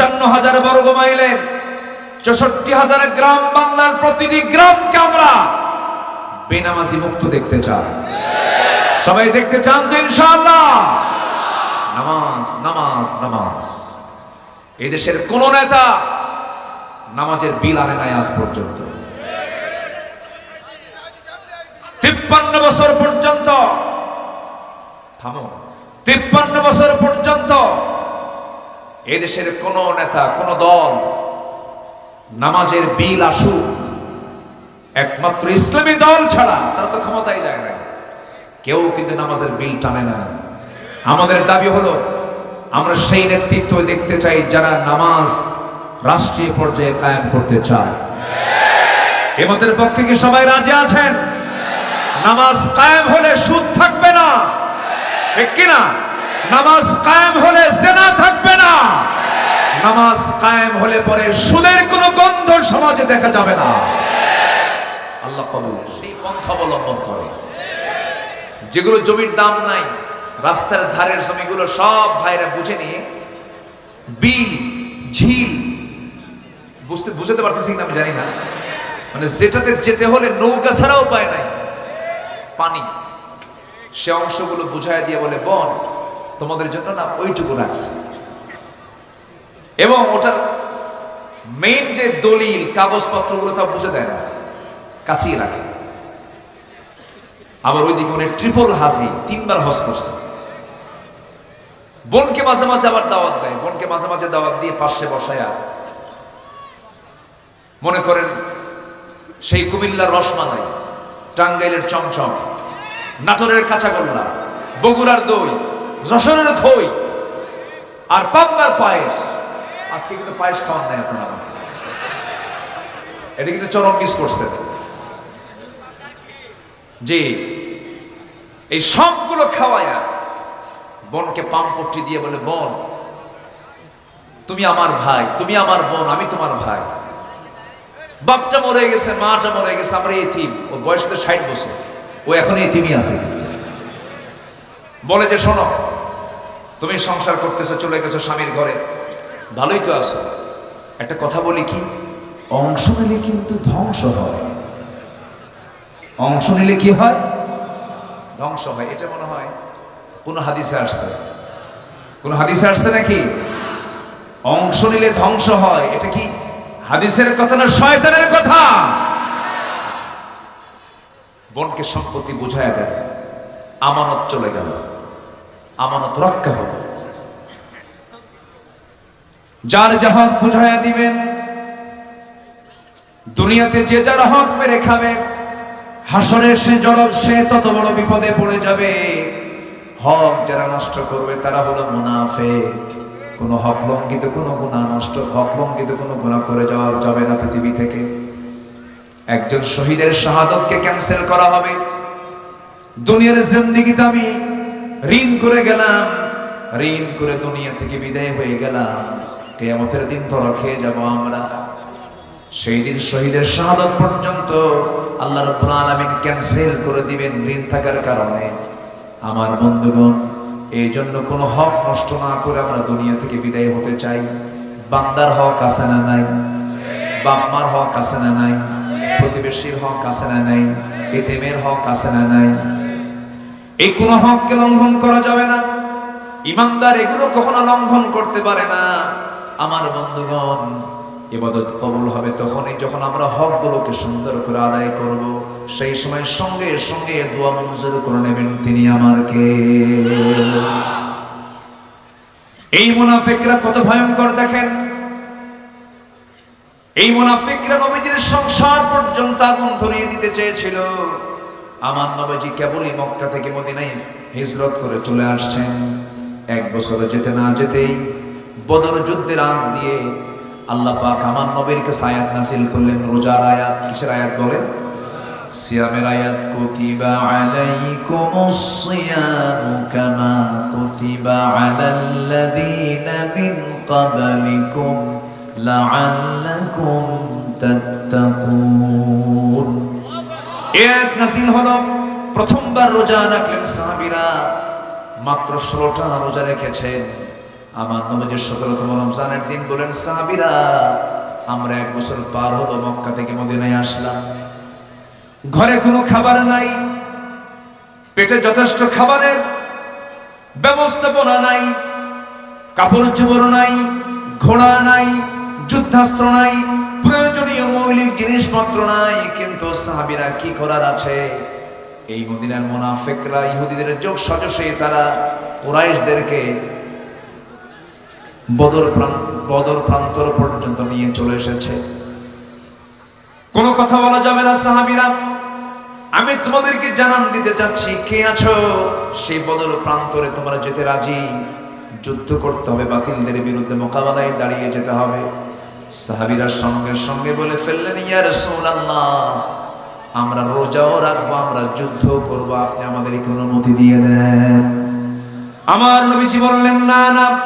পঞ্চান্ন হাজার বর্গ মাইলের চৌষট্টি হাজার গ্রাম বাংলার প্রতিটি গ্রামকে আমরা বেনামাজি মুক্ত দেখতে চাই। সবাই দেখতে চান তো ইনশাআল্লাহ? নামাজ নামাজ নামাজ। এই দেশের কোন নেতা নামাজের বিল আনে নাই আজ পর্যন্ত। তিপ্পান্ন বছর পর্যন্ত, থামো। তিপ্পান্ন বছর পর্যন্ত এই দেশের কোন নেতা, কোন দল নামাজের বিল আসুক, একমাত্র ইসলামী দল ছাড়া তারা তো ক্ষমতায় যায় না কেউ কিন্তু নামাজের বিল টানে না। আমাদের দাবি হলো, আমরা সেই নেতৃত্ব দেখতে চাই যারা নামাজ রাষ্ট্রীয় পর্যায়ে কায়েম করতে চায়। এমতের পক্ষে কি সবাই রাজি আছেন? নামাজ কায়েম হলে সুদ থাকবে না। ঠিক কিনা? নামাজ কায়েম হলে জেনা থাকবে না। নামাজ কায়েম হলে পরে সুদের কোনো গন্ধ সমাজে দেখা যাবে না। আল্লাহ কবুল সেই পন্থা অবলম্বন করে। যেগুলো জমির দাম নাই, রাস্তার ধারের জমিগুলো সব ভাইরা বুঝে নিয়ে বিল, ঝিল, বুঝতে বুঝতে পারতেছি না আমি জানি না। মানে যেটাতে যেতে হলে নৌকা ছাড়াও পায় নাই। পানি। সে অংশগুলো বুঝায় দিয়ে বলে, বন তোমাদের জন্য না ওইটুকু রাখছে। এবং ওটার মেইন যে দলিল, কাগজপত্রগুলো তা বুঝে দেয় না, কাছিয়ে রাখে। আবার ওইদিকে উনি ট্রিপল হাজি, তিনবার হজ করছে। বোনকে মাঝে মাঝে আবার দাওয়াত দেয়। বোনকে মাঝে মাঝে দাওয়াত দিয়ে পাশে বসায়া মনে করেন, সেই কুমিল্লার রসমালাই, টাঙ্গাইলের চমচম, নাটোরের কাঁচাগোল্লা বগুড়ার দই যশোরের খই আর পাবনার পায়েস। আজকে কিন্তু পায়েস খাওয়ান নাই আপনারা এটা কিন্তু চরম মিস করছেন। যে এই সবগুলো খাওয়ায়া বোনকে পাম্পট্টি দিয়ে বলে, বোন, তুমি আমার ভাই, তুমি আমার বোন, আমি তোমার ভাই। বাপটা মরে গেছে, মাটা মরে গেছে, আমরা এতিম। ও বয়স তো ষাট বছর। ও এখন এতিমই আছে। বলে যে, শোনো তুমি সংসার করতেছো, চলে গেছো স্বামীর ঘরে। ভালোই তো আছো। একটা কথা বলি কি? অংশ নিলে কিন্তু ধ্বংস হয়। অংশ নিলে কি হয়? ধ্বংস হয়। এটা মনে হয় কোন হাদিসে আসছে। কোন হাদিসে আসছে নাকি? অংশ নিলে ধ্বংস হয়। এটা কি হাদিসের কথা না শয়তানের কথা? বোনকে সম্পত্তি বুঝায় দেন। আমানত চলে গেল। আমানত রক্ষা হবে। যার যা হক বুঝাইয়া দিবেন, দুনিয়াতে যে যার হক মেরে খাবে হাসরে সে জলব সে তত বড় বিপদে পড়ে যাবে। হক যারা নষ্ট করবে, তারা হলো মুনাফেক। কোনো হক লঙ্ঘিত কোনো গুণা নষ্ট, হক লঙ্ঘিত কোনো গুণা করে যাওয়া যাবে না পৃথিবী থেকে। একজন শহীদের শাহাদতকে ক্যান্সেল করা হবে। দুনিয়ার জিন্দিগিতে আমি ঋণ করে গেলাম। ঋণ করে দুনিয়া থেকে বিদায় হয়ে গেলাম। কেয়ামতের দিন ধরা খেয়ে যাব আমরা। সেই দিন শহীদের শাহাদত পর্যন্ত আল্লাহ রব্বুল আলামিন ক্যান্সেল করে দিবেন ঋণ থাকার কারণে। আমার বন্ধুগণ, এই জন্য কোনো হক নষ্ট না করে আমরা দুনিয়া থেকে বিদায় হতে চাই। বান্দার হক আছে না নাই? বাম্মার হক আছে না নাই? প্রতিবেশীর হক আছে না নাই? এতেমের হক আছে না নাই? এই কোনো হককে লঙ্ঘন করা যাবে না। ইমানদার এগুলো কখনো লঙ্ঘন করতে পারে না। আমার বন্ধুগণ, ইবাদত কবুল হবে তখনই যখন আমরা হকগুলোকে সুন্দর করে আদায় করব। সেই সময় সঙ্গে সঙ্গে দোয়া মঞ্জুর করে নেবেন তিনি আমারকে। এই মুনাফিকরা কত ভয়ঙ্কর দেখেন। এই মুনাফিকরা নবীজির সংসার পর্যন্ত আগুন ধরিয়ে দিতে চেয়েছিল। আমার নবীজি কেবলই মক্কা থেকে মদিনায় হিজরত করে চলে আসছেন। এক বছরে যেতে না যেতেই বদর যুদ্ধের আগ দিয়ে আল্লাহ পাক আমার নবীর কাছে আয়াত নাসিল করলেন। রোজার আয়াত, কিসের আয়াত বলেন? সিয়ামের আয়াত, কুতিবা আলাইকুমুস সিয়ামু কামা কুতিবা আলাল্লাযীনা মিন ক্বাবলিকুম লাআল্লাকুম তাত্তাকুন। এক নাসিল হলো, প্রথমবার রোজা রাখলেন সাহাবীরা। মাত্র ষোলোটা রোজা রেখেছেন। আমার নবীর সতেরোতম রমজানের দিন বলেন, সাহাবিরা, আমরা এক বছর পার হলো মক্কা থেকে মদিনায় আসলাম। ঘরে কোনো খাবার নাই, পেটে যথেষ্ট খাবারের ব্যবস্থাপনা নাই, কাপড় চোপড় নাই, ঘোড়া নাই, যুদ্ধাস্ত্র নাই প্রয়োজনীয় মৌলিক জিনিসপত্র নাই, কিন্তু সাহাবিরা কি করার আছে? এই মদিনার মোনাফেকরা, ইহুদিদের যোগ সজসে তারা কুরাইশদেরকে বদর প্রান্ত, বদর প্রান্তর পর্যন্ত নিয়ে চলে এসেছে। কোনো কথা বলা যাবে না সাহাবিরা। আমি তোমাদেরকে জানান দিতে চাচ্ছি, কে আছো? সেই বদর প্রান্তরে তোমরা যেতে রাজি। যুদ্ধ করতে হবে, বাতিলদের বিরুদ্ধে মোকাবেলায় দাঁড়িয়ে যেতে হবে। সাহাবিরা সঙ্গে সঙ্গে বলে ফেললেন ইয়া রাসূলুল্লাহ আমরা রোজাও রাখব আমরা যুদ্ধ করব আপনি আমাদের আমাদেরকে অনুমতি দিয়ে দেন। আমার নবীজি বললেন না না।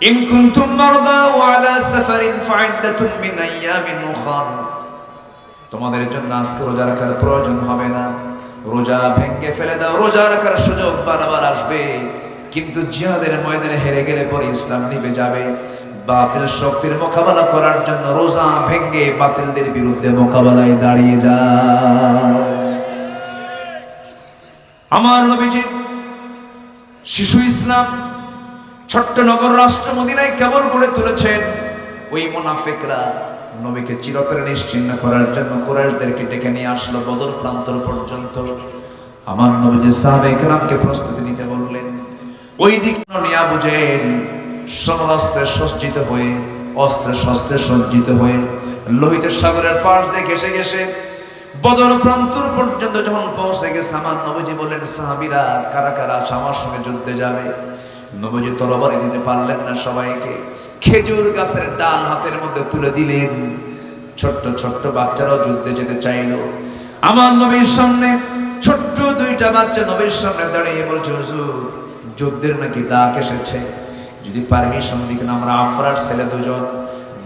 ইন কুনতুম মারদা ওয়া আলা সাফারিন ফাইদ্দাতুন মিন আইয়ামিন উখার তোমাদের জন্য আজকে রোজা রাখার প্রয়োজন হবে না। রোজা ভেঙ্গে ফেলে দাও রোজা রাখার সুযোগ বারবার আসবে। কিন্তু জিহাদের ময়দানে হেরে গেলে পরে ইসলাম নিভে যাবে। বাতিল শক্তির মোকাবেলা করার জন্য রোজা ভেঙ্গে বাতিলদের বিরুদ্ধে মোকাবেলায় দাঁড়িয়ে যা। আমার নবীজি, শিশু ইসলাম, ছোট্ট নগর রাষ্ট্র মদিনায় কেবল করে তুলেছেন ওই মোনাফেকরা। নবীকে চিরতরে নিশ্চিন্ন করার জন্য কুরাইশদেরকে ডেকে নিয়ে আসলো বদর প্রান্তর পর্যন্ত। আমার নবীজি সাহাবে একরামকে প্রস্তুতি নিতে বললেন ওই দিক নিয়া বুঝেন সমরাস্ত্রে সজ্জিত হয়ে, অস্ত্রে শস্ত্রে সজ্জিত হয়ে, লোহিতের সাগরের পাশ দিয়ে ঘেসে ঘেসে বদর প্রান্তর পর্যন্ত যখন পৌঁছে গেছে, আমার নবীজি বলেন সাহাবিরা কারা কারা আমার সঙ্গে যুদ্ধে যাবে? নবীজি তরবারি দিতে পারলেন না সবাইকে। খেজুর গাছের ডাল হাতের মধ্যে তুলে দিলেন। ছোট্ট ছোট্ট বাচ্চারাও যুদ্ধে যেতে চাইলো। আমার নবীর সামনে ছোট্ট দুইটা বাচ্চা নবীর সামনে দাঁড়িয়ে বলছে, হুজুর, যুদ্ধের নাকি ডাক এসেছে? যদি পারমিশন দিতেন, আমরা আফরার ছেলে দুজন,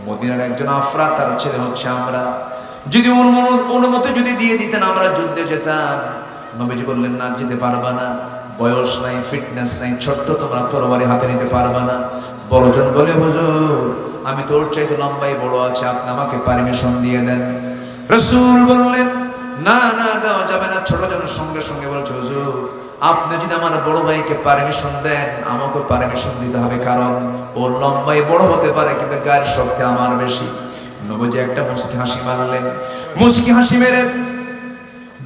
মদিনার একজন আফরা, তার ছেলে হচ্ছে আমরা। যদি অনুমো- অনুমতি যদি দিয়ে দিতেন, আমরা যুদ্ধে যেতাম। নবীজি বললেন, না, যেতে পারবা না। বয়স নাই ফিটনেস নাই, ছোট্ট, তোমরা তরবারি হাতে নিতে পারবা না। বড়জন বলে, হুজুর, আমি তোর চাইতে লম্বাই বড় আছে, আপনি আমাকে পারমিশন দিয়ে দেন। রসুল বললেন, না না, দেওয়া যাবে না। ছোট ছোটজন সঙ্গে সঙ্গে বলছে, হুজুর আপনি যদি আমার বড় ভাইকে পারমিশন দেন আমাকে পারমিশন দিতে হবে, কারণ ওর লম্বাই বড় হতে পারে, কিন্তু গায়ের শক্তি আমার বেশি। নবজি একটা মুসকি হাসি মারলেন। মুসকি হাসি মেরে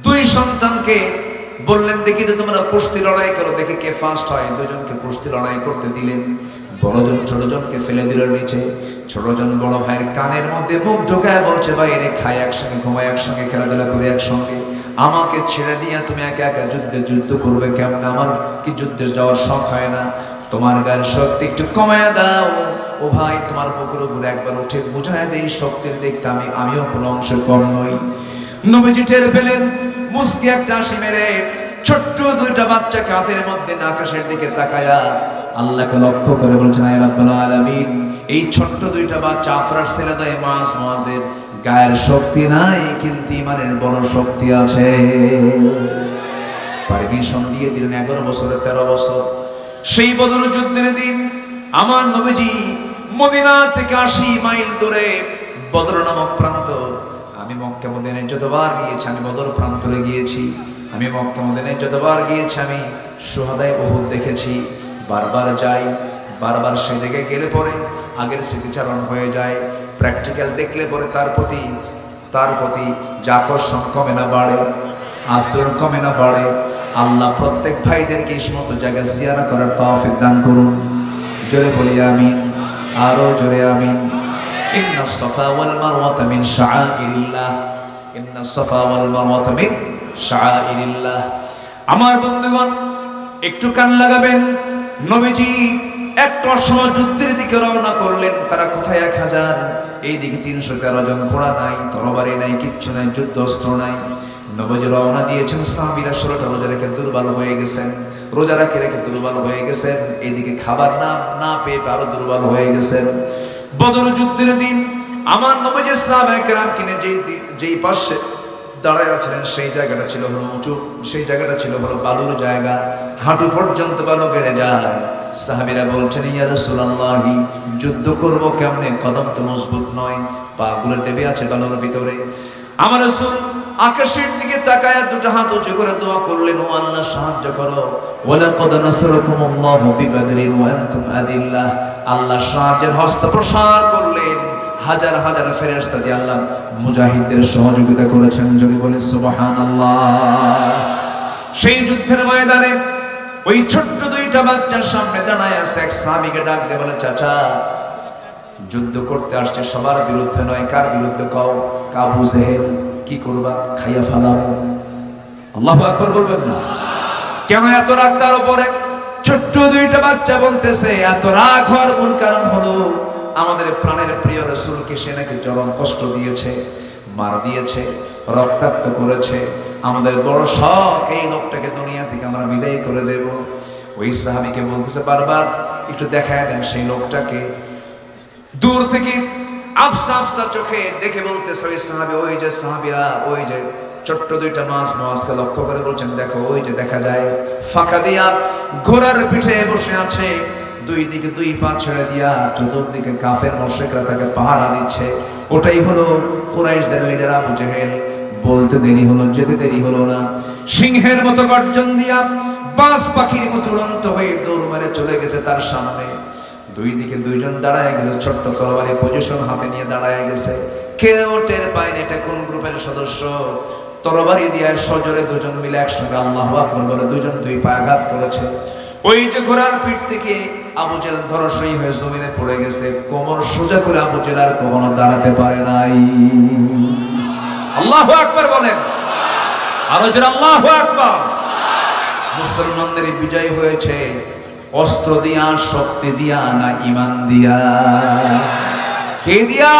দুই সন্তানকে বললেন, দেখি যে তোমরা কুস্তি লড়াই করো, দেখি কে ফার্স্ট হয়। দুজনকে কুস্তি লড়াই করতে দিলেন। বড়জন, ছোটজনকে ফেলে দিল নিচে। ছোটজন বড় ভাইয়ের কানের মধ্যে মুখ ঢোকায় বলছে, ভাই রে, খাই একসঙ্গে, ঘুমাই একসঙ্গে, খেলাধুলা করে একসঙ্গে। আমাকে ছেড়ে দিয়ে তুমি একা একা যুদ্ধে যুদ্ধ করবে কেমন? আমার কি যুদ্ধে যাওয়ার শখ হয় না? তোমার গায়ের শক্তি একটু কমায় দাও। ও ভাই, তোমার বুকের উপরে একবার উঠে বুঝায় দেই, শক্তির দিকটা আমি, আমিও কোনো অংশ কম নই। নবীজি টের পেলেন, মুসকি একটা হাসি মেরে ছোট্ট দুইটা বাচ্চা কাঁধের মধ্যে আকাশের দিকে তাকায়া আল্লাহকে লক্ষ্য করে বলছেন আলামিন। এই ছোট্ট দুইটা বাচ্চা আফরার ছেলে দেয় মাস মাসের গায়ের শক্তি নাই, কিন্তু ইমানের বড় শক্তি আছে। পারমিশন দিয়ে দিলেন এগারো বছরের তেরো বছর। সেই বদর যুদ্ধের দিন আমার নবীজি মদিনা থেকে আশি মাইল দূরে বদর নামক প্রান্ত। আমি মক্কা মদিনায় যতবার গিয়েছি, আমি বদর প্রান্তরে গিয়েছি। আমি মক্কা মদিনায় যতবার গিয়েছি, আমি সোহাদায় বহুত দেখেছি। বারবার যাই, বারবার সেই জায়গায় গেলে পরে আগের স্মৃতিচারণ হয়ে যায়। প্র্যাকটিক্যাল দেখলে পরে তার প্রতি তার প্রতি আকর্ষণ কমে না বাড়ে আস্তরণ কমে না বাড়ে। আল্লাহ প্রত্যেক ভাইদেরকে এই সমস্ত জায়গায় জিয়ারা করার তৌফিক দান করুন। জোরে বলি আমি আরও জোরে আমি আমার বন্ধুগণ, একটু কান লাগাবেন। নবীজি একটা সময় যুদ্ধের দিকে রওনা করলেন, তারা কোথায় এক হাজার? এইদিকে তিনশো তেরো জন ঘোড়া নাই, তরবারি নাই, কিচ্ছু নাই, যুদ্ধ অস্ত্র নাই। নবজি রওনা দিয়েছেন, সাহাবিরা ষোলোটা রোজা রেখে দুর্বল হয়ে গেছেন। রোজা রাখে রেখে দুর্বল হয়ে গেছেন। এইদিকে খাবার না না পেয়ে আরও দুর্বল হয়ে গেছেন। বদর যুদ্ধের দিন, আমার নবজি সাহাব একরাম কিনে যেই যেই পাশে দাঁড়ায় আছিলেন, সেই জায়গাটা ছিল হলো উঁচু, সেই জায়গাটা ছিল হলো বালুর জায়গা। হাঁটু পর্যন্ত বালু বেড়ে যায়। সাহাবিরা বলছেন, ইয়া রাসূলুল্লাহি, যুদ্ধ করব কেমনে? কদম তো মজবুত নয়, পাগুলো ডেবে আছে বালুর ভিতরে। আমার রাসূল আকাশের দিকে তাকায় দুটো হাত উঁচু করে দোয়া করলেন ও আল্লাহ সাহায্য করো। আদিল্লাহ আল্লাহ সাহায্যের হস্ত প্রসার করলেন। হাজার হাজার ফেরেশতা দিয়ে আল্লাহ মুজাহিদদের সহযোগিতা করেছেন। যদি বলে সুবহানাল্লাহ। সেই যুদ্ধের ময়দানে ওই ছোট্ট দুইটা বাচ্চার সামনে দাঁড়ায় আছে। এক স্বামীকে ডাক দিয়ে বলে, চাচা, যুদ্ধ করতে আসছে, সবার বিরুদ্ধে নয়, কার বিরুদ্ধে কও? কাবু জেহেল, কি করবা? খাইয়া ফালাবো আল্লাহ আকবর বলবেন না। কেন এত রাগ তার উপরে? ছোট্ট দুইটা বাচ্চা বলতেছে, এত রাগ হওয়ার মূল কারণ হলো আমাদের প্রাণের প্রিয় রসুলকে সে নাকি চরম কষ্ট দিয়েছে, মার দিয়েছে, রক্তাক্ত করেছে। আমাদের বড় শখ এই লোকটাকে দুনিয়া থেকে আমরা বিদায় করে দেব। ওই সাহাবিকে বলতেছে, বারবার একটু দেখায় দেন সেই লোকটাকে। দূর থেকে আফসা আফসা চোখে দেখে বলতেছে ওই সাহাবি, ওই যে সাহাবিরা, ওই যে ছোট্ট দুইটা মাছ মাছকে লক্ষ্য করে বলছেন, দেখো, ওই যে দেখা যায়, ফাঁকা দিয়া ঘোড়ার পিঠে বসে আছে দুই দিকে দুই পা ছেড়ে দিয়া চতুর্দিকে কাফের মর্শেকরা তাকে পাহারা দিচ্ছে। ওটাই হলো কুরাইশদের লিডার আবু জেহেল। বলতে দেরি হলো, যেতে দেরি হলো না। সিংহের মতো গর্জন দিয়া বাস পাখির মতো উড়ন্ত হয়ে দৌড় মেরে চলে গেছে তার সামনে। দুই দিকে দুইজন দাঁড়ায় গেছে, ছোট্ট তরবারি পজিশন হাতে নিয়ে দাঁড়ায় গেছে। কেউ টের পায়নি এটা কোন গ্রুপের সদস্য। তরবারি দিয়ে সজরে দুজন মিলে একসঙ্গে আল্লাহ আকবর বলে দুজন দুই পায়ে আঘাত করেছে। ওই যে ঘোড়ার পিঠ থেকে আবু জেল ধরসই হয়ে জমিনে পড়ে গেছে কোমর সোজা করে আবু জেল আর কখনো দাঁড়াতে পারে নাই। আল্লাহ আকবর বলেন। আরও আল্লাহ আকবর। মুসলমানদের বিজয় হয়েছে অস্ত্র দিয়া শক্তি দিয়া না ইমান দিয়া। কে দিয়া?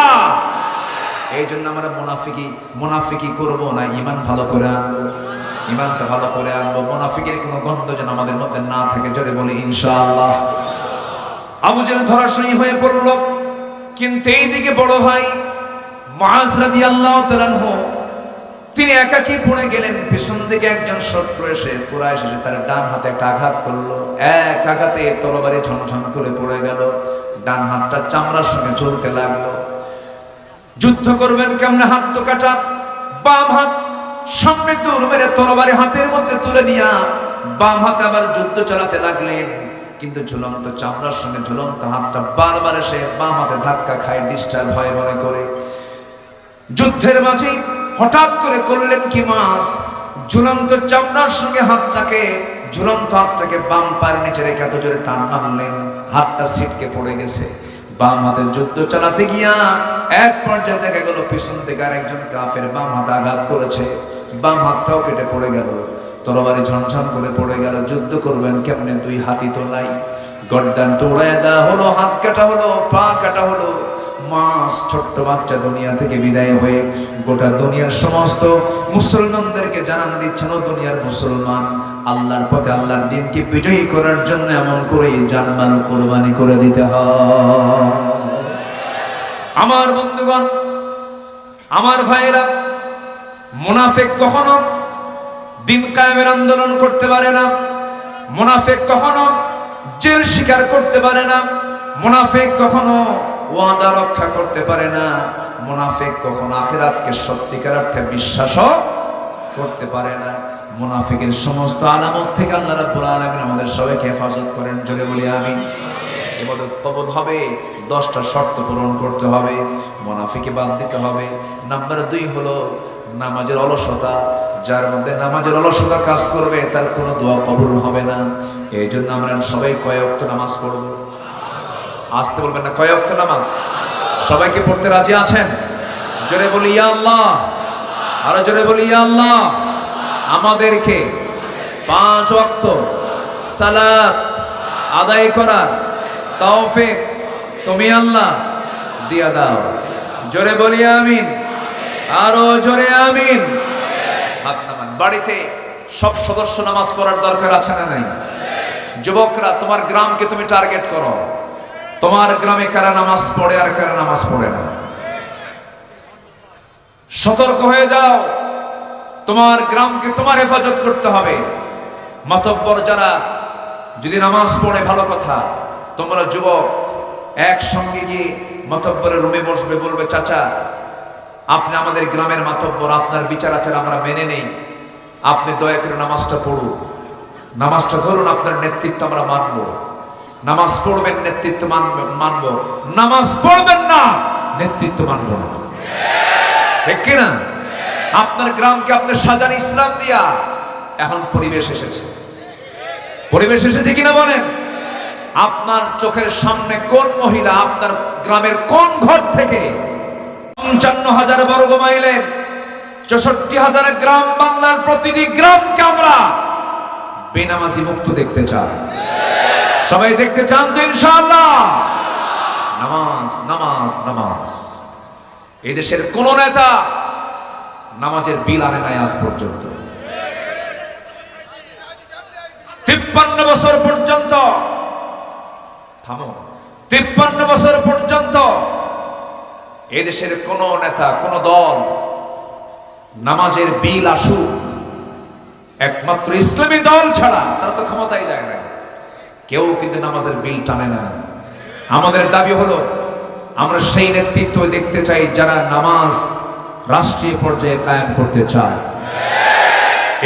এই জন্য আমরা মুনাফিকি মুনাফিকি করব না ইমান ভালো করে আনব। ইমানটা ভালো করে আনব। মুনাফিকের কোনো গন্ধ যেন আমাদের মধ্যে না থাকে জোরে বলি ইনশাআল্লাহ। আবু যেন ধরাশয়ী হয়ে পড়ল। কিন্তু এইদিকে বড় ভাই মাজ রাদিয়াল্লাহু তাআলা তিনি একাকি পড়ে গেলেন, পিছন দিকে একজন শত্রু এসে পুরা এসে তার ডান হাতে একটা আঘাত করল। এক আঘাতে তরবারি ঝনঝন করে পড়ে গেল, ডান হাতটা চামড়ার সঙ্গে চলতে লাগল। যুদ্ধ করবেন কেমনে হাত তো কাটা? বাম হাত সামনে দূর মেরে তরবারি হাতের মধ্যে তুলে নিয়া বাম হাতে আবার যুদ্ধ চালাতে লাগলেন। কিন্তু ঝুলন্ত চামড়ার সঙ্গে ঝুলন্ত হাতটা বারবার এসে বাম হাতে ধাক্কা খায় ডিস্টার্ব হয় মনে করে। যুদ্ধের মাঝে হঠাৎ করে করলেন কি মাস ঝুলন্ত চামড়ার সঙ্গে হাতটাকে, ঝুলন্ত হাতটাকে বাম পায়ের নিচে রেখে এত জোরে টান মারলেন। হাতটা ছিটকে পড়ে গেছে। বাম হাতের যুদ্ধ চালাতে গিয়া এক পর্যায়ে দেখা গেল, পিছন থেকে আর একজন কাফের বাম হাতে আঘাত করেছে। বাম হাতটাও কেটে পড়ে গেল। তরবারি ঝনঝন করে পড়ে গেল, যুদ্ধ করবেন কেমনে? দুই হাতি তো নাই। গড্ডান টোড়ায় দেওয়া হলো, হাত কাটা হলো, পা কাটা হলো। মাস ছোট্ট বাচ্চা দুনিয়া থেকে বিদায় হয়ে গোটা দুনিয়ার সমস্ত মুসলমানদেরকে জানান দিচ্ছেন দুনিয়ার মুসলমান, আল্লাহর পথে আল্লাহর দিনকে বিজয়ী করার জন্য এমন করে জানমাল কোরবানি করে দিতে হয়। আমার বন্ধুগণ, আমার ভাইয়েরা, মুনাফেক কখনো দিন কায়েমের আন্দোলন করতে পারে না। মুনাফেক কখনো জেল স্বীকার করতে পারে না। মুনাফেক কখনো ওয়াদা রক্ষা করতে পারে না। মুনাফেক কখনো আখিরাতকে সত্যিকার অর্থে বিশ্বাসও করতে পারে না। মুনাফিকের সমস্ত আলামত থেকে আল্লাহ রাব্বুল আলামিন আমাদের সবাইকে হেফাজত করেন। জোরে বলি, আমিন। ইবাদত কবুল হবে, দশটা শর্ত পূরণ করতে হবে মুনাফিকে বাদ দিতে হবে। নাম্বার দুই হলো নামাজের অলসতা। যার মধ্যে নামাজের অলসতা কাজ করবে, তার কোনো দোয়া কবুল হবে না। এই জন্য আমরা সবাই কয়েকত নামাজ পড়ব? আসতে বলবেন না কয়েকত নামাজ? সবাইকে পড়তে রাজি আছেন? জোরে বলি, ইয়া আল্লাহ। আরও জোরে বলি, ইয়া আল্লাহ। আমাদেরকে পাঁচ ওয়াক্ত সালাত আদায় করার তৌফিক তুমি আল্লাহ দিয়া দাও। জোরে বলি, আমিন। আরও জোরে, আমিন। হাত নামান বাড়িতে সব সদস্য নামাজ পড়ার দরকার আছে না নাই? যুবকরা, তোমার গ্রামকে তুমি টার্গেট করো। তোমার গ্রামে কারা নামাজ পড়ে আর কারা নামাজ পড়ে না? সতর্ক হয়ে যাও। তোমার গ্রামকে তোমার হেফাজত করতে হবে। মাতব্বর যারা, যদি নামাজ পড়ে, ভালো কথা। তোমরা যুবক, একসঙ্গে গিয়ে মাতব্বরের রুমে বসবে, বলবে, চাচা আপনি আমাদের গ্রামের মাতব্বর, আপনার বিচার আচার আমরা মেনে নেই। আপনি দয়া করে নামাজটা পড়ুন। নামাজটা ধরুন, আপনার নেতৃত্ব আমরা মানব। নামাজ পড়বেন, নেতৃত্ব মানব মানব। নামাজ পড়বেন না, নেতৃত্ব মানব না। ঠিক কিনা? আপনার গ্রামকে আপনি সাজান ইসলাম দিয়া। এখন পরিবেশ এসেছে। পরিবেশ এসেছে কিনা বলেন? আপনার চোখের সামনে কোন মহিলা আপনার গ্রামের কোন ঘর থেকে পঞ্চান্ন হাজার বর্গ মাইলের চৌষট্টি হাজার গ্রাম বাংলার প্রতিটি গ্রামকে আমরা বেনামাজি মুক্ত দেখতে চাই। সবাই দেখতে চান তো ইনশাআল্লাহ? নামাজ নামাজ নামাজ। এই দেশের কোন নেতা নামাজের বিল আনে নাই আজ পর্যন্ত। তিপ্পান্ন বছর পর্যন্ত, থামো। তিপ্পান্ন বছর পর্যন্ত এদেশের কোন নেতা, কোন দল নামাজের বিল আসুক, একমাত্র ইসলামী দল ছাড়া তারা তো ক্ষমতায় যায় না কেউ কিন্তু নামাজের বিল টানে না। আমাদের দাবি হলো, আমরা সেই নেতৃত্ব দেখতে চাই যারা নামাজ রাষ্ট্রীয় পর্যায়ে কায়েম করতে চায়।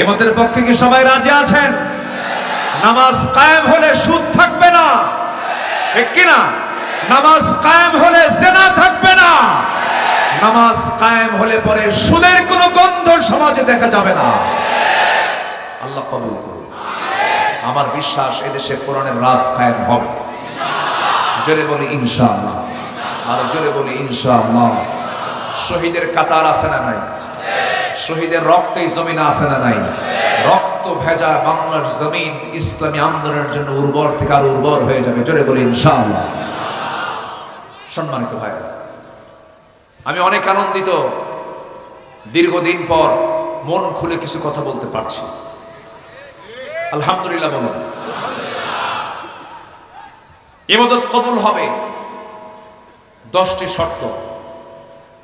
এমতের পক্ষে কি সবাই রাজি আছেন? নামাজ কায়েম হলে সুদ থাকবে না। ঠিক কিনা? নামাজ কায়েম হলে জেনা থাকবে না। নামাজ কায়েম হলে পরে সুদের কোনো গন্ধ সমাজে দেখা যাবে না। আল্লাহ কবুল করুন। আমার বিশ্বাস এদেশে কোরআনের রাজ কায়েম হবে। জোরে বলি ইনশাআল্লাহ। আর জোরে বলি ইনশাআল্লাহ। শহীদের কাতার আছে না নাই? শহীদের রক্তই জমিনে আছে না নাই? রক্ত ভেজা বাংলার জমিন ইসলামী আন্দোলনের জন্য উর্বর থেকে আর উর্বর হয়ে যাবে। জোরে বলি ইনশাআল্লাহ। সম্মানিত ভাই। আমি অনেক আনন্দিত। দীর্ঘদিন পর মন খুলে কিছু কথা বলতে পারছি। আলহামদুলিল্লাহ বলুন। এবাদত কবুল হবে। দশটি শর্ত।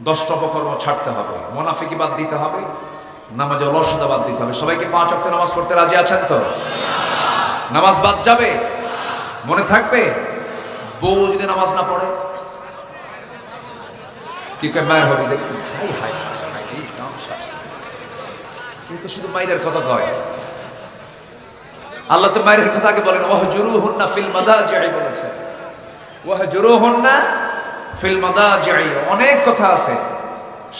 দশটা অপকর্ম ছাড়তে হবে। মোনাফিকি বাদ দিতে হবে। নামাজে অলসতা বাদ দিতে হবে। সবাইকে পাঁচ অক্ট নামাজ পড়তে রাজি আছেন তো? নামাজ বাদ যাবে? মনে থাকবে? বউ যদি নামাজ না পড়ে মায়ের হবে দেখছি হাই হাই তো শুধু মায়ের কথা কয়। আল্লাহ তো মায়ের বলেন ওহ জুরু ফিল মাদা বলেছে ওহ জুরু ফিল মাদা অনেক কথা আছে।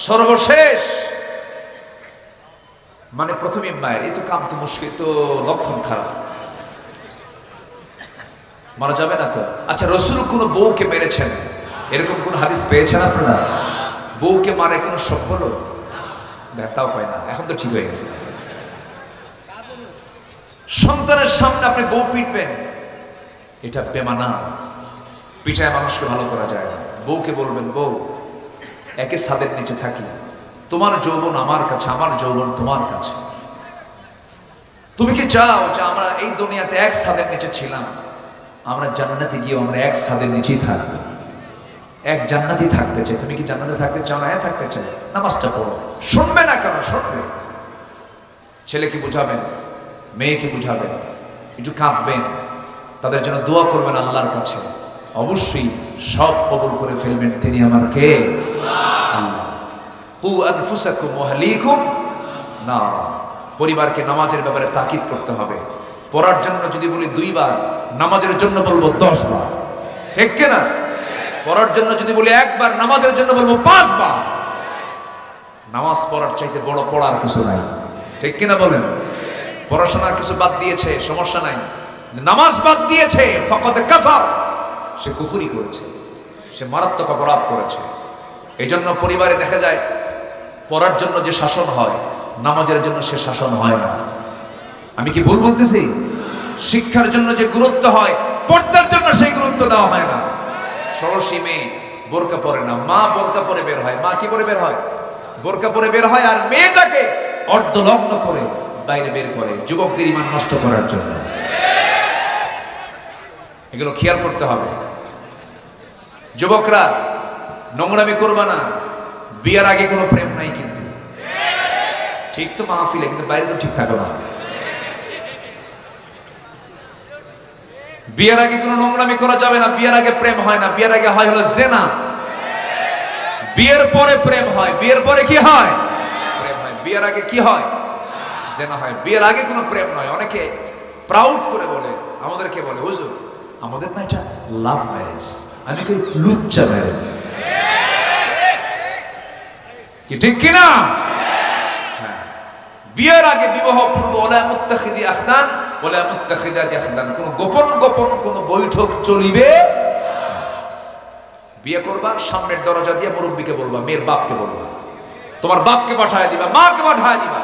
সর্বশেষ। মানে প্রথমে মায়ের, এই তো কাম তো মুশকিল তো লক্ষণ খারাপ। মারা যাবে না তো? আচ্ছা রসুল কোন বউকে মেরেছেন? এরকম কোন হাদিস পেয়েছেন আপনারা? বউকে মারে কোনো সফল তাও কয় না, এখন তো ঠিক হয়ে গেছে। সন্তানের সামনে আপনি বউ পিটবেন, এটা বেমানা। পিঠায় মানুষকে ভালো করা যায় না। বউকে বলবেন, বউ, একে ছাদের নিচে থাকি। তোমার যৌবন আমার কাছে, আমার যৌবন তোমার কাছে। তুমি কি চাও যে আমরা এই দুনিয়াতে এক সাদের নিচে ছিলাম? আমরা জান্নাতে গিয়েও আমরা এক সাদের নিচেই থাকব। এক জান্নাতি থাকতে চাই তুমি কি জান্নাতে থাকতে চাও না? হ্যাঁ থাকতে চাই। নামাজটা পড়ো। শুনবে না কেন? শুনবে। ছেলেকে বুঝাবেন, মেয়েকে বুঝাবেন, একটু কাঁদবেন। তাদের জন্য দোয়া করবেন আল্লাহর কাছে। অবশ্যই সব কবল করে ফেলবেন। তিনি আমার কে? না পরিবারকে নামাজের ব্যাপারে তাকিদ করতে হবে। পড়ার জন্য যদি বলি দুইবার, নামাজের জন্য বলব দশ বার ঠিক কিনা? পড়ার জন্য যদি বলি একবার, নামাজের জন্য বলব পাঁচবার। নামাজ পড়ার চাইতে বড় পড়ার কিছু নাই। ঠিক কিনা বলেন? পড়াশোনার কিছু বাদ দিয়েছে, সমস্যা নাই। নামাজ বাদ দিয়েছে, ফকতে কাফার। সে কুফুরি করেছে। সে মারাত্মক অপরাধ করেছে। এই জন্য পরিবারে দেখা যায়, পড়ার জন্য যে শাসন হয়, নামাজের জন্য সে শাসন হয় না। আমি কি ভুল বলতেছি? শিক্ষার জন্য যে গুরুত্ব হয় পর্দার জন্য সেই গুরুত্ব দেওয়া হয় না। ষোড়শী মেয়ে বোরকা পরে না, মা বোরকা পরে বের হয়, মা কি পরে বের হয়? বোরকা পরে বের হয় আর মেয়েটাকে অর্ধলগ্ন করে বাইরে বের করে যুবকদের ইমান নষ্ট করার জন্য। এগুলো খেয়াল করতে হবে। যুবকরা নোংরামি করবা না, বিয়ার আগে কোনো প্রেম নাই কিন্তু। ঠিক তো মাহফিলে, কিন্তু বাইরে তো ঠিক থাকে না। বিয়ের আগে কোনো নোংরামি করা যাবে না, বিয়ের আগে প্রেম হয় না, বিয়ের আগে হয় হলো জেনা। বিয়ের পরে প্রেম হয়, বিয়ের পরে কি হয়? প্রেম হয়। বিয়ের আগে কি হয়? জেনা হয়। বিয়ের আগে কোনো প্রেম নয়। অনেকে প্রাউড করে বলে, আমাদেরকে বলে, হুজুর, আমাদের না এটা লাভ ম্যারেজ আমি কই লুচ্চা ম্যারেজ কি ঠিক কিনা হ্যাঁ। বিয়ের আগে বিবাহ পূর্ব ওলা মুত্তাখিদি আখদান ওলা মুত্তাখিদাতি আখদান কোন গোপন গোপন কোন বৈঠক চলিবে বিয়ে করবা, সামনের দরজা দিয়ে মুরব্বীকে বলবা, মেয়ের বাপকে বলবা। তোমার বাপকে পাঠায় দিবা, মাকে পাঠায় দিবা।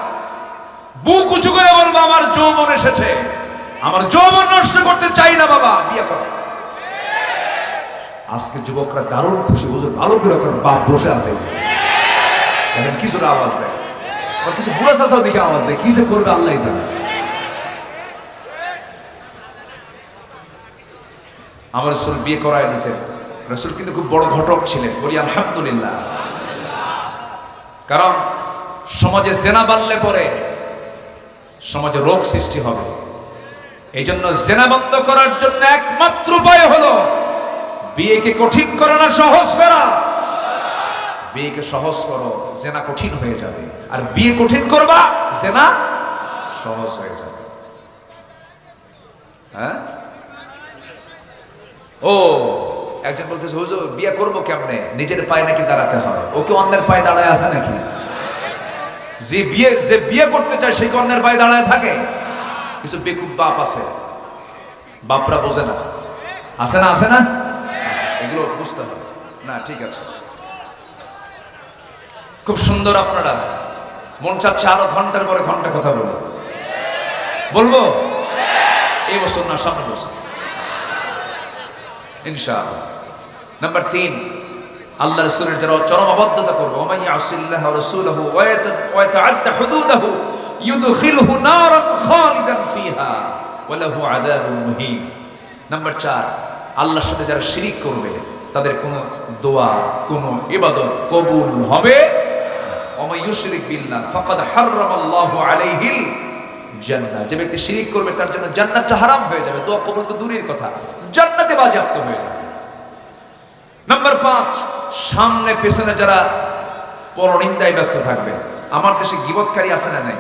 বুক উঁচু করে বলবা, আমার যৌবন এসেছে। আমার যৌবন নষ্ট করতে চাই না, বাবা, বিয়ে করো। আজকে যুবকরা দারুণ খুশি বুঝুন ভালো করে ওখানে বাপ বসে আছে। কিছুটা আওয়াজ দেয়। কিছু বুড়া চাষাও দিকে আওয়াজ দেয়, কি যে করবে আল্লাহ জানে। আমার রসুল বিয়ে করায় দিতেন। রসুল কিন্তু খুব বড় ঘটক ছিলেন। বলি, আলহামদুলিল্লাহ। কারণ সমাজে জেনা বাড়লে পরে সমাজে রোগ সৃষ্টি হবে। এই জন্য জেনা বন্ধ করার জন্য একমাত্র উপায় হলো বিয়েকে কঠিন করা না, সহজ করা। বিয়েকে সহজ করো, জেনা কঠিন হয়ে যাবে। আর বিয়ে কঠিন করবা, জেনা সহজ হয়ে যাবে। হ্যাঁ? ও, একজন বলতেছে, হুজুর, বিয়ে করব কেমনে? নিজের পায়ে নাকি দাঁড়াতে হয়? ওকে অন্যের পায়ে দাঁড়ায় আছে নাকি? যে বিয়ে যে বিয়ে করতে চায় সেই অন্যের পায়ে দাঁড়ায় থাকে? কিছু বেকুব বাপ আছে। বাপরা বোঝে না। আছে না আছে না? এগুলো বুঝতে হবে। না, ঠিক আছে। খুব সুন্দর আপনারা। মন চাচ্ছে আরও ঘণ্টার পরে ঘণ্টা কথা বলব। বলব? এই বছর না সামনে বছর। ইনশাআল্লাহ। নাম্বার যারা চরম ওমাই ইউদখিলহু নারান খালিদান ফিহা আযাবুন মুহিন নাম্বার আল্লাহর সাথে যারা শিরিক করবে, তাদের কোনো দোয়া, কোনো ইবাদত কবুল হবে ওমাই ইউশরিক বিল্লাহ, ফাকাদ হাররামাল্লাহু আলাইহিল জান্নাত যে ব্যক্তি শিরিক করবে, তার জন্য জান্নাতটা হারাম হয়ে যাবে। দোয়া কবুল তো দূরের কথা। বাজেয়াপ্ত হয়ে যাবে। নাম্বার পাঁচ সামনে পেছনে যারা পরনিন্দায় ব্যস্ত থাকবে আমার দেশে গিবতকারী আছে না নাই?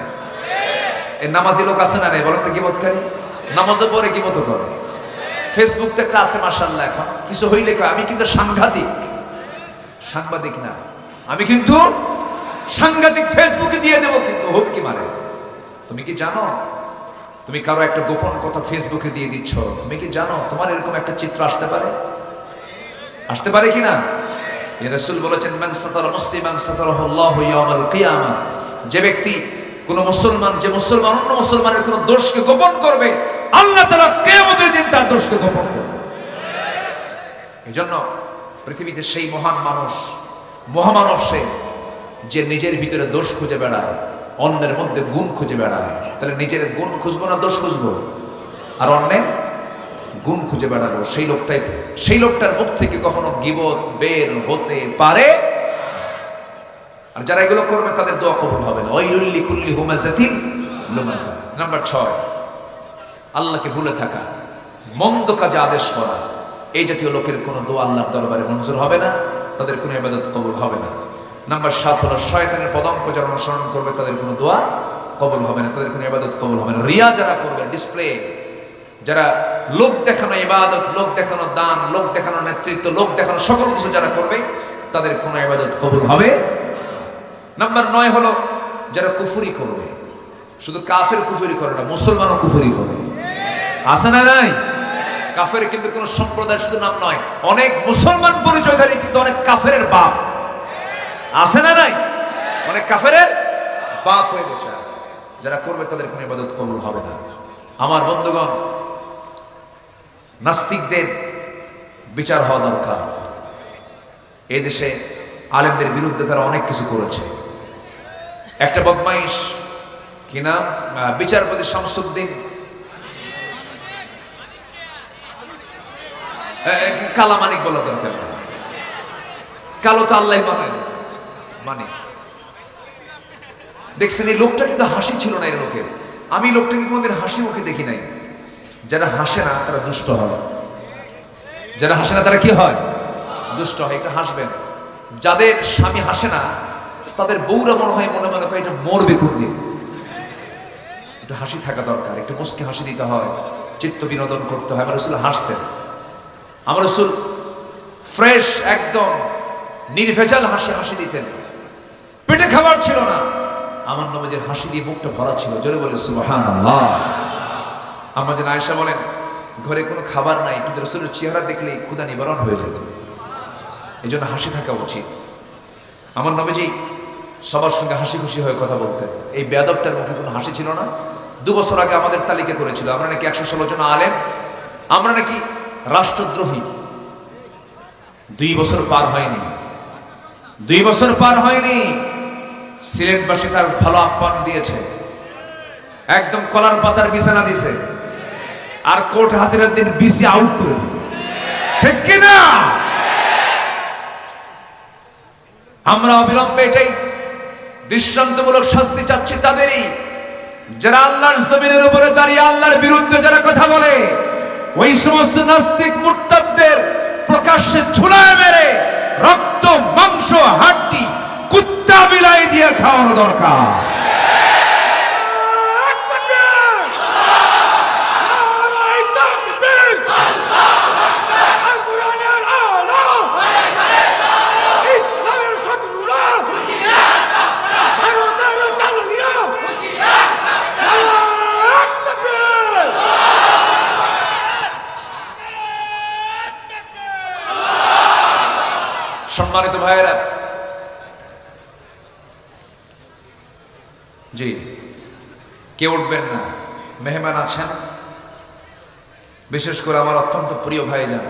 এই নামাজি লোক আছে না নাই? বলেন তো গিবতকারী নামাজও পরে গিবত করে। ফেসবুক তো একটা আছে মার্শাল্লাহ এখন কিছু হইলে কয়, আমি কিন্তু সাংঘাতিক। সাংবাদিক না। আমি কিন্তু সাংঘাতিক ফেসবুকে দিয়ে দেবো কিন্তু হোক কি মারে। তুমি কি জানো? তুমি কারও একটা গোপন কথা ফেসবুকে দিয়ে দিচ্ছ। তুমি কি জানো তোমার এরকম একটা চিত্র আসতে পারে? আসতে পারে কি না রাসূল বলেছেন যে ব্যক্তি কোন মুসলমান, যে মুসলমান অন্য মুসলমানের কোন দোষকে গোপন করবে, আল্লাহ তাআলা কিয়ামতের দিন তার দোষকে গোপন করবে। এজন্য পৃথিবীতে সেই মহান মানুষ, মহামানব সে, যে নিজের ভিতরে দোষ খুঁজে বেড়ায়। অন্যের মধ্যে গুণ খুঁজে বেড়ায় তাহলে নিজের গুণ খুঁজবো না দোষ খুঁজবো? আর অন্যের গুণ খুঁজে বেড়াবো? সেই লোকটাই সেই লোকটার মুখ থেকে কখনো গিবত বের হতে পারে? আর যারা এগুলো করবে, তাদের দোয়া কবুল হবে না। ওইলুল্লি কুল্লি হুমাজাতিন নাম্বার ছয়, আল্লাহকে ভুলে থাকা, মন্দ কাজে আদেশ করা। এই জাতীয় লোকের কোনো দোয়া আল্লাহর দরবারে মঞ্জুর হবে না, তাদের কোনো ইবাদত কবুল হবে না। নাম্বার সাত হলো, শয়তানের পদঙ্ক যারা অনুসরণ করবে, তাদের কোনো দোয়া কবল হবে না, তাদের কোনো ইবাদত কবল হবে না। রিয়া যারা করবে ডিসপ্লে যারা লোক দেখানো ইবাদত, লোক দেখানো দান, লোক দেখানো নেতৃত্ব, লোক দেখানো সকল কিছু যারা করবে, তাদের কোনো ইবাদত কবুল হবে নাম্বার নয় হলো, যারা কুফুরি করবে, শুধু কাফের কুফুরি করে না, মুসলমানও কুফুরি করে। আছে না নাই? কাফের কিন্তু কোন সম্প্রদায় শুধু নাম নয়, অনেক মুসলমান পরিচয়ধারী কিন্তু অনেক কাফের বাপ। আছে না নাই? অনেক কাফের বাপ হয়ে বসে আছে। যারা করবে তাদের কোনো ইবাদত কবুল হবে না। আমার বন্ধুগণ নাস্তিকদের বিচার হওয়া দরকার। এই দেশে আলেমদের বিরুদ্ধে তারা অনেক কিছু করেছে। একটা বদমাইশ কি নাম? বিচারপতি শামসুদ্দিন। এ, এ, কালা মানিক বলার দরকার কালো তো আল্লাহ বানায় মানিক দেখছেন, এই লোকটা কিন্তু হাসি ছিল না এই লোকের। আমি লোকটাকে কোনোদিন হাসি মুখে দেখি নাই। যারা হাসে না, তারা দুষ্ট হয়। যারা হাসে না, তারা কি হয়? দুষ্ট হয়, একটু হাসবেন। যাদের স্বামী হাসে না, তাদের বউরা মনে হয়, মনে মনে করে এটা মরবে কোন দিন একটু হাসি থাকা দরকার, একটু মুসকে হাসি দিতে হয়, চিত্ত বিনোদন করতে হয়। আমার রসুল হাসতেন। আমার রসুল ফ্রেশ, একদম নির্ভেজাল হাসি হাসি দিতেন। পেটে খাবার ছিল না। আমার নবজের হাসি দিয়ে মুখটা ভরা ছিল। জোরে বলে সুবহান আমার যেন আয়সা বলেন, ঘরে কোনো খাবার নাই, কিন্তু রসুলের চেহারা দেখলেই ক্ষুদা নিবারণ হয়ে যেত এই জন্য হাসি থাকা উচিত। আমার নবীজি সবার সঙ্গে হাসি খুশি হয়ে কথা বলতেন। এই বেয়াদবটার মুখে কোনো হাসি ছিল না। দু বছর আগে আমাদের তালিকা করেছিল, আমরা নাকি একশো ষোলো জন আলেম, আমরা নাকি রাষ্ট্রদ্রোহী। দুই বছর পার হয়নি। দুই বছর পার হয়নি। সিলেটবাসী তার ভালো আহ্বান দিয়েছে। একদম কলার পাতার বিছানা দিছে আর কোর্ট হাজিরার দিন বিসি আউট করে দিছে ঠিক কিনা? আমরা অবিলম্বে এটাই দৃষ্টান্তমূলক শাস্তি চাচ্ছি তাদেরই। যারা আল্লাহর জমিনের উপরে দাঁড়িয়ে আল্লাহর বিরুদ্ধে যারা কথা বলে, ওই সমস্ত নাস্তিক মুরতাদদের প্রকাশ্যে ছুলায় মেরে রক্ত, মাংস, হাড্ডি কুত্তা বিলাই দিয়ে খাওয়ানো দরকার। সম্মানিত ভাইয়েরা জি কে উঠবেন না। মেহমান আছেন। বিশেষ করে আমার অত্যন্ত প্রিয় ভাই যান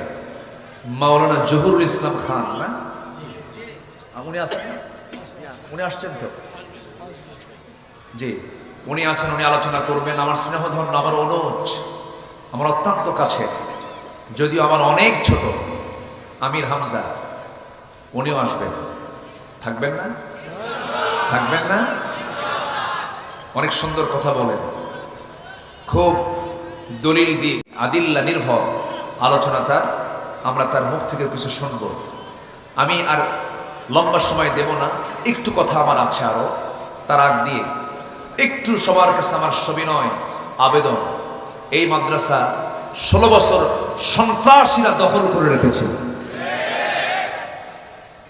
মাওলানা জহুরুল ইসলাম খান, না? উনি আসছেন উনি আসছেন তো? জি, উনি আছেন, উনি আলোচনা করবেন। আমার স্নেহধন্য, আমার অনুজ, আমার অত্যন্ত কাছে। যদিও আমার অনেক ছোট, আমির হামজা, উনিও আসবেন। থাকবেন না? থাকবেন না? অনেক সুন্দর কথা বলেন। খুব দলিল দিয়ে আদিল্লা নির্ভর আলোচনা তার, আমরা তার মুখ থেকে কিছু শুনব। আমি আর লম্বা সময় দেব না, একটু কথা আমার আছে আরও। তার আগ দিয়ে একটু সবার কাছে আমার সবিনয় আবেদন। এই মাদ্রাসা ষোলো বছর সন্ত্রাসীরা দখল করে রেখেছে।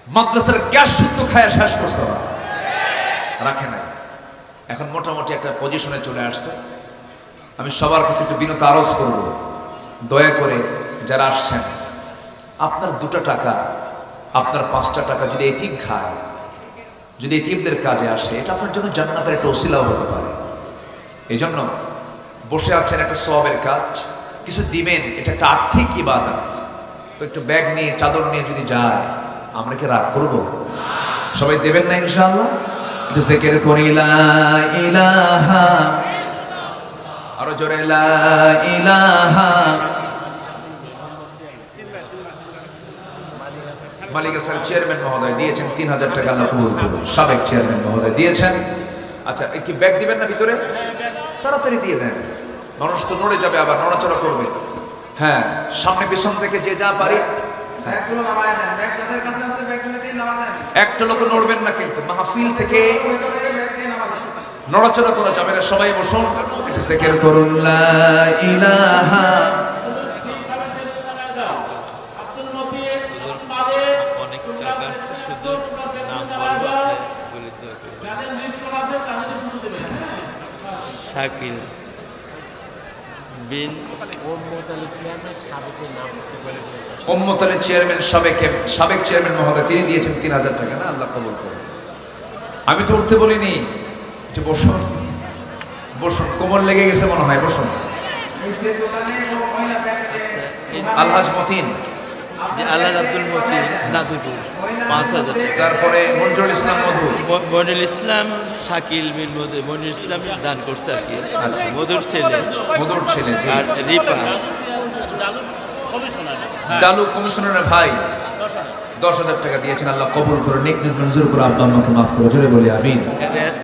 মাদ্রাসার গ্যাস শুদ্ধ খায় শেষ করছে। রাখে নাই। এখন মোটামুটি একটা পজিশনে চলে আসছে। আমি সবার কাছে একটু বিনত আরজ করব। দয়া করে যারা আসছেন, আপনার দুটো টাকা, আপনার পাঁচটা টাকা যদি এতিম খায়, যদি এতিমদের কাজে আসে, এটা আপনার জন্য জান্নাতের একটা ওসিলাও হতে পারে। এই জন্য বসে আছেন একটা সবের কাজ, কিছু দিবেন, এটা একটা আর্থিক ইবাদত। তো একটু ব্যাগ নিয়ে, চাদর নিয়ে যদি যায়, আমরা কি রাগ করব? সবাই দেবেন না ইনশাআল্লাহ? জেকের করি ইলাহা আরও জোরে ইলাহা। মালিকা চেয়ারম্যান মহোদয়, দিয়েছেন তিন হাজার টাকা চেয়ারম্যান মহোদয় দিয়েছেন। আচ্ছা ব্যাগ দিবেন না ভিতরে? তাড়াতাড়ি দিয়ে দেন। মানুষ তো নড়ে যাবে আবার, নড়াচড়া করবে। হ্যাঁ সামনে থেকে যে যা পারি। ব্যাগগুলো একটা লোক নড়বেন না কিন্তু মাহফিল থেকে নড়াচড়া করা যাবে না সবাই বসুন। একটু জেকের করুন ইলাহা। শাকিল। বিন ওম্মতালের চেয়ারম্যান সাবেক সাবেক চেয়ারম্যান মহোদয় তিনি দিয়েছেন তিন হাজার টাকা না? আল্লাহ কবুল করুন। আমি তো উঠতে বলিনি যে বসুন বসুন। কোমর লেগে গেছে মনে হয় বসুন। দিয়ে আলহাজ মতিন। আল্লাহ আব্দুল মতিন নাজিপুর পাঁচ হাজার তারপরে মঞ্জুরুল ইসলাম মধু। মনির ইসলাম শাকিল মিন মধু মনির ইসলাম দান করছে আর কি। আচ্ছা। মধুর ছেলে। মধুর ছেলে আর রিপা। ডালু কমিশনারের ভাই। দশ হাজার টাকা দিয়েছেন আল্লাহ কবুল করে নিক নেক মঞ্জুর করে আব্বা আম্মাকে মাফ করে জোরে বলি আমিন।